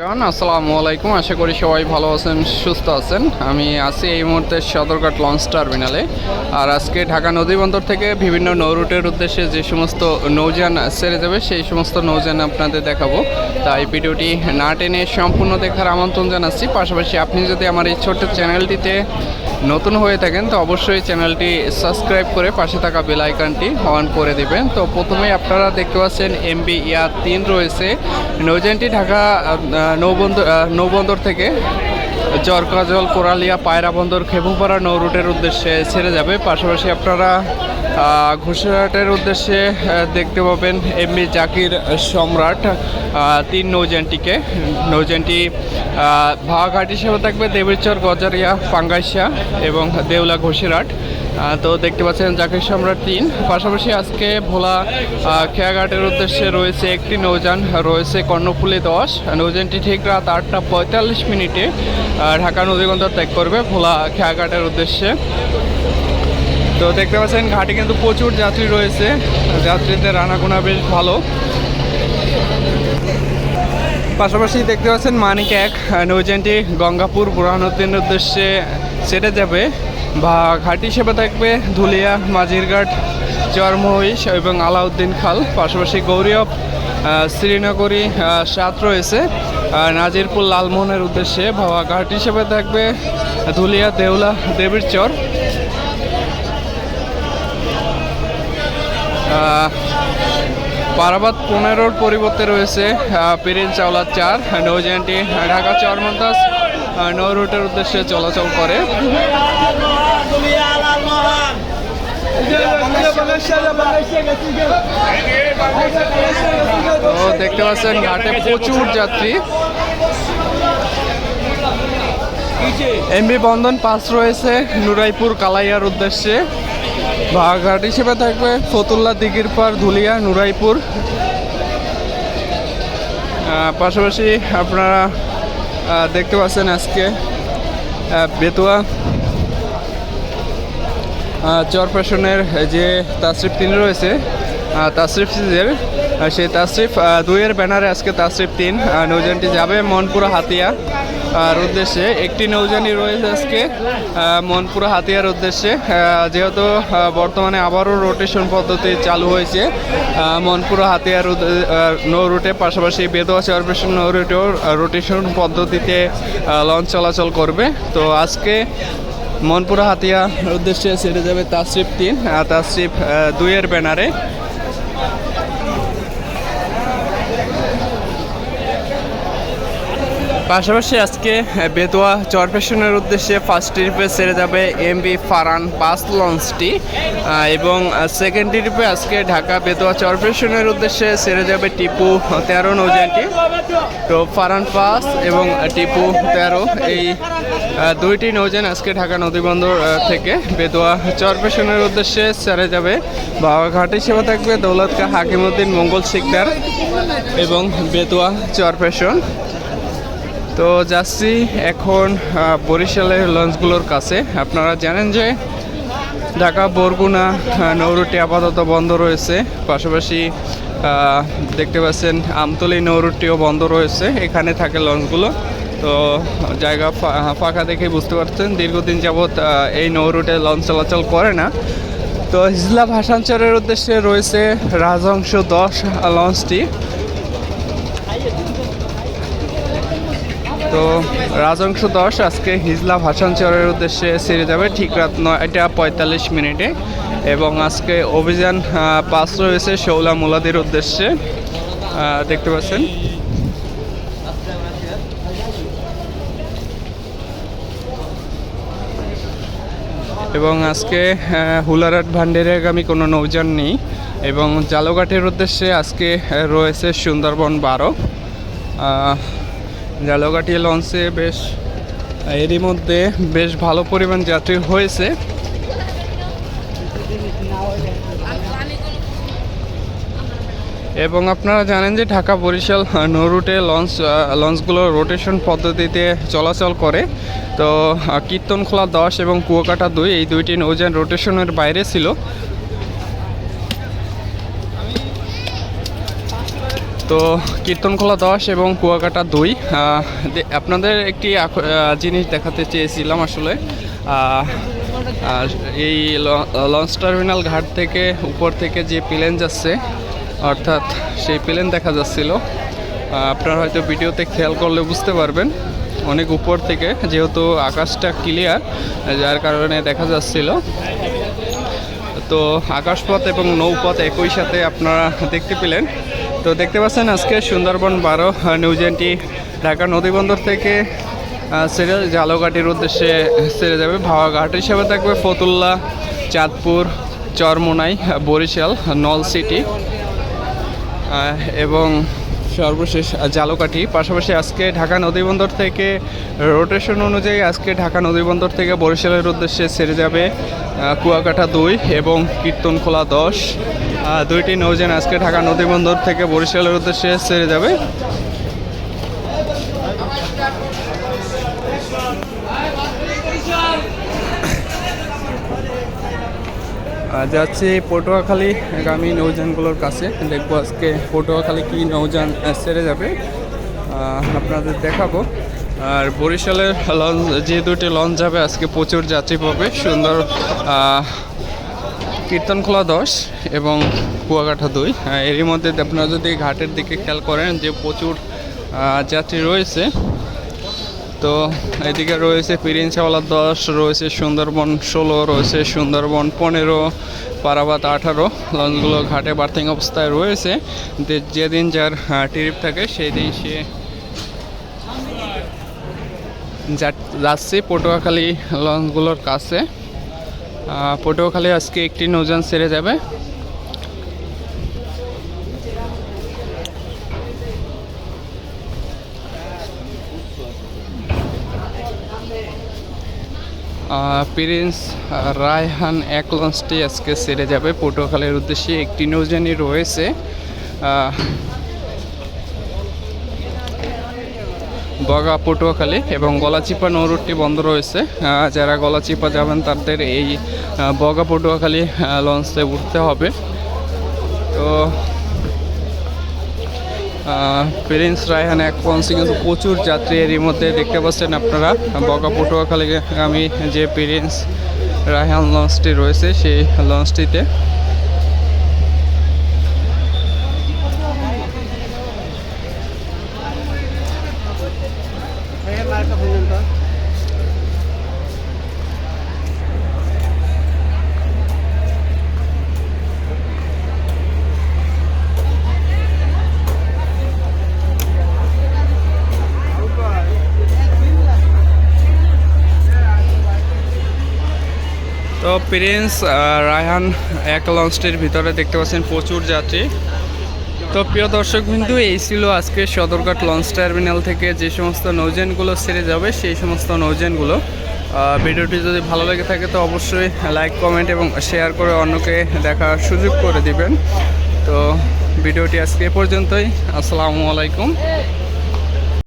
আসসালামু আলাইকুম। আশা করি সবাই ভালো আছেন, সুস্থ আছেন। আমি আছি এই মুহূর্তে সদরঘাট লঞ্চ টার্মিনালে। আর আজকে ঢাকা নদী বন্দর থেকে বিভিন্ন নৌরুটের উদ্দেশ্যে যে সমস্ত নৌযান ছেড়ে যাবে, সেই সমস্ত নৌযান আপনাদের দেখাবো। তাই ভিডিওটি না টেনে সম্পূর্ণ দেখার আমন্ত্রণ জানাচ্ছি। পাশাপাশি আপনি যদি আমার এই ছোট্ট চ্যানেলটিতে নতুন হয়ে থাকেন, তো অবশ্যই চ্যানেলটি সাবস্ক্রাইব করে পাশে থাকা বেল আইকনটি অন করে দেবেন। তো প্রথমেই আপনারা দেখতে পাচ্ছেন এমবি ইয়ার তিন রয়েছে। নৌযানটি ঢাকা নৌবন্দর নৌবন্দর থেকে জরকাজল কোরালিয়া পায়রা বন্দর খেপুপাড়া নৌ রুটের উদ্দেশ্যে ছেড়ে যাবে। পাশাপাশি আপনারা আহ, উদ্দেশ্যে দেখতে পাবেন এমবি জাকির সম্রাট তিন নৌযানটিকে। নৌযানটি ভাগাঘাট হিসেবে থাকবে দেবীরচর গজারিয়া পাঙ্গাইশা এবং দেউলা ঘোষিরহাট। তো দেখতে পাচ্ছেন জাকির সম্রাট তিন। পাশাপাশি আজকে ভোলা খেয়াঘাটের উদ্দেশ্যে রয়েছে একটি নৌযান, রয়েছে কর্ণফুলি দশ। নৌযানটি ঠিক রাত আটটা পঁয়তাল্লিশ মিনিটে ঢাকা নদীগন্ধ ত্যাগ করবে ভোলা খেয়াঘাটের উদ্দেশ্যে। তো দেখতে পাচ্ছেন ঘাটে কিন্তু প্রচুর যাত্রী রয়েছে। যাত্রীদের আনাগোনা বেশ ভালো। পাশাপাশি দেখতে পাচ্ছেন মানিক এক। নৌযানটি গঙ্গাপুর বুরহানুদ্দিনের উদ্দেশ্যে ছেড়ে যাবে। বা ঘাট হিসেবে থাকবে ধুলিয়া মাঝিরঘাট চরমহিষ এবং আলাউদ্দিন খাল। পাশাপাশি গৌরীয়ব আহ, শ্রীনগরী সাত রয়েছে। নাজিরপুর লালমোহনের উদ্দেশ্যে ভাবা ঘাট হিসেবে থাকবে ধুলিয়া দেউলা দেবীর চর। পারাবাদ পনেরোর পরিবর্তে রয়েছে পেরিন চাওলা চার নৌযানটি ঢাকা চরমন্তাস নৌ উদ্দেশ্যে চলাচল করে। দেখতে পাচ্ছেন, ঘাটে প্রচুর যাত্রী। এমবি বন্ধন পাস রয়েছে, নুরাইপুর কালাইয়ার উদ্দেশ্যে। বাঘাট হিসেবে থাকবে ফতুল্লা দিঘির পার ধুলিয়া, নুরাইপুর। পাশাপাশি আপনারা দেখতে পাচ্ছেন আজকে বেতুয়া আহ, চরপেশনের যে তাসরিফ তিন রয়েছে তাসরিফ সিজের সেই তাসরিফ দুইয়ের ব্যানারে আজকে তাসরিফ তিন নৌজানটি যাবে মনপুরা হাতিয়া। আর উদ্দেশ্যে একটি নৌযানি রয়েছে আজকে মনপুরা হাতিয়ার উদ্দেশ্যে। যেহেতু বর্তমানে আবারও রোটেশন পদ্ধতি চালু হয়েছে মনপুরা হাতিয়ার নৌ রুটে, পাশাপাশি বেদোয়া চরপেশন নৌ রুটেও রোটেশন পদ্ধতিতে লঞ্চ চলাচল করবে। তো আজকে মনপুরা হাতিয়া উদ্দেশ্যে ছেড়ে যাবে তাসরিফ তিন আর তাসরিফ দুইয়ের ব্যানারে পাশাপাশি আজকে বেতোয়া চরপেশনের উদ্দেশ্যে ফার্স্ট ট্রিপে ছেড়ে যাবে এমবি ফারান পাস লঞ্চটি এবং সেকেন্ড ট্রিপে আজকে ঢাকা বেতোয়া চরপেশনের উদ্দেশ্যে ছেড়ে যাবে টিপু তেরো নৌযানটি তো ফারান পাস এবং টিপু তেরো, এই দুইটি নৌযান আজকে ঢাকা নদীবন্দর থেকে বেদোয়া চরপেশনের উদ্দেশ্যে ছেড়ে যাবে। বাবাঘাট হিসেবে থাকবে দৌলত কা হাকিমুদ্দিন মঙ্গল শিকদার এবং বেদোয়া চরপেশন তো যাচ্ছি এখন বরিশালের লঞ্চগুলোর কাছে। আপনারা জানেন যে ঢাকা, বরগুনা নৌরুটি আপাতত বন্ধ রয়েছে। পাশাপাশি দেখতে পাচ্ছেন আমতলি নৌরুটিও বন্ধ রয়েছে। এখানে থাকে লঞ্চগুলো। তো জায়গা ফাঁকা দেখে বুঝতে পারছেন, দীর্ঘদিন যাবৎ এই নৌরুটে লঞ্চ চলাচল করে না। তো হিজলা ভাষাঞ্চলের উদ্দেশ্যে রয়েছে রাজহংস দশ লঞ্চটি। তো রাজংশ দশ, আজকে হিজলা ভাষাঞ্চলের উদ্দেশ্যে ছেড়ে যাবে ঠিক রাত নয়টা পঁয়তাল্লিশ মিনিটে। এবং আজকে অভিযান পাস রয়েছে শৌলা মুলাদির উদ্দেশ্যে। দেখতে পাচ্ছেন। এবং আজকে হুলারাট ভান্ডেরাগামী কোনো নৌযান নেই। এবং জালঘাটের উদ্দেশ্যে আজকে রয়েছে সুন্দরবন বারো। আহ, লঞ্চে বেশ এরই মধ্যে বেশ ভালো পরিমাণ যাত্রী হয়েছে। এবং আপনারা জানেন যে ঢাকা বরিশাল নৌ রুটে লঞ্চ লঞ্চগুলো রোটেশন পদ্ধতিতে চলাচল করে। তো কীর্তনখোলা দশ এবং কুয়াকাটা দুই এই দুইটি নৌযান রোটেশনের বাইরে ছিল। তো কীর্তনখোলা দশ এবং কুয়াকাটা দুই। আপনাদের একটি জিনিস দেখাতে চেয়েছিলাম আসলে। এই লঞ্চ টার্মিনাল ঘাট থেকে উপর থেকে যে প্লেন যাচ্ছে, অর্থাৎ সেই প্লেন দেখা যাচ্ছিল। আপনারা হয়তো ভিডিওতে খেয়াল করলে বুঝতে পারবেন, অনেক উপর থেকে যেহেতু আকাশটা ক্লিয়ার যার কারণে দেখা যাচ্ছিল। তো আকাশপথ এবং নৌপথ একই সাথে আপনারা দেখতে পেলেন। তো দেখতে পাচ্ছেন আজকে সুন্দরবন বারো নিউজেনটি ঢাকা নদীবন্দর থেকে ছেড়ে জালঘাটির উদ্দেশ্যে সেরে যাবে। ভাওয়া ঘাট হিসাবে থাকবে ফতুল্লা চাঁদপুর চরমোনাই বরিশাল নলসিটি আহ, এবং সর্বশেষ জালকাঠি পাশাপাশি আজকে ঢাকা নদীবন্দর থেকে রোটেশন অনুযায়ী আজকে ঢাকা নদীবন্দর থেকে বরিশালের উদ্দেশ্যে ছেড়ে যাবে কুয়াকাটা দুই এবং কীর্তনখোলা দশ। দুইটি নৌযান আজকে ঢাকা নদীবন্দর থেকে বরিশালের উদ্দেশ্যে ছেড়ে যাবে। যাচ্ছি পটুয়াখালী আগামী নৌযানগুলোর কাছে। দেখব আজকে পটুয়াখালী কি আহ, ছেড়ে যাবে। আপনাদের দেখাবো। আর বরিশালের লঞ্চ যে দুটি লঞ্চ যাবে আজকে প্রচুর যাত্রী পাবে। সুন্দর কীর্তনখোলা দশ এবং কুয়াকাটা দুই। এরই মধ্যে আপনারা যদি ঘাটের দিকে খেয়াল করেন যে প্রচুর যাত্রী রয়েছে, তো এদিকে রয়েছে পিরিনচাওয়ালা দশ, রয়েছে সুন্দরবন ষোলো, রয়েছে সুন্দরবন পনেরো, পারাবাত আঠারো। লঞ্চগুলো ঘাটে বার্থিং অবস্থায় রয়েছে। যেদিন যার ট্রিপ থাকে সেই দিন সে যাচ্ছে পটুয়াখালী লঞ্চগুলোর কাছে। পটুয়াখালী আজকে একটি নৌযান ছেড়ে যাবে। প্রিন্স রায়হান এক লঞ্চটি আজকে ছেড়ে যাবে। পটুয়াখালীর উদ্দেশ্যে একটি নৌযানই রয়েছে। বগা পটুয়াখালী এবং গলাচিপা নৌরুটটি বন্ধ রয়েছে। যারা গলাচিপা যাবেন তাদের এই বগা পটুয়াখালী লঞ্চে উঠতে হবে। তো প্রিন্স রায়হান এক লঞ্চে কিন্তু প্রচুর যাত্রী এরই মধ্যে দেখতে পাচ্ছেন আপনারা। বগা পটুয়াখালী, আমি যে প্রিন্স রায়হান লঞ্চটি রয়েছে সেই লঞ্চটিতে। প্রিন্স রায়হান এক লঞ্চটির ভিতরে দেখতে পাচ্ছেন প্রচুর যাত্রী। তো প্রিয় দর্শক বিন্দু এই ছিল আজকে সদরঘাট লঞ্চ টার্মিনাল থেকে যে সমস্ত নৌযানগুলো ছেড়ে যাবে সেই সমস্ত নৌযানগুলো। আহ, ভিডিওটি যদি ভালো লেগে থাকে তো অবশ্যই লাইক কমেন্ট এবং শেয়ার করে অন্যকে দেখার সুযোগ করে দিবেন। তো ভিডিওটি আজকে এ পর্যন্তই। আসসালামু আলাইকুম।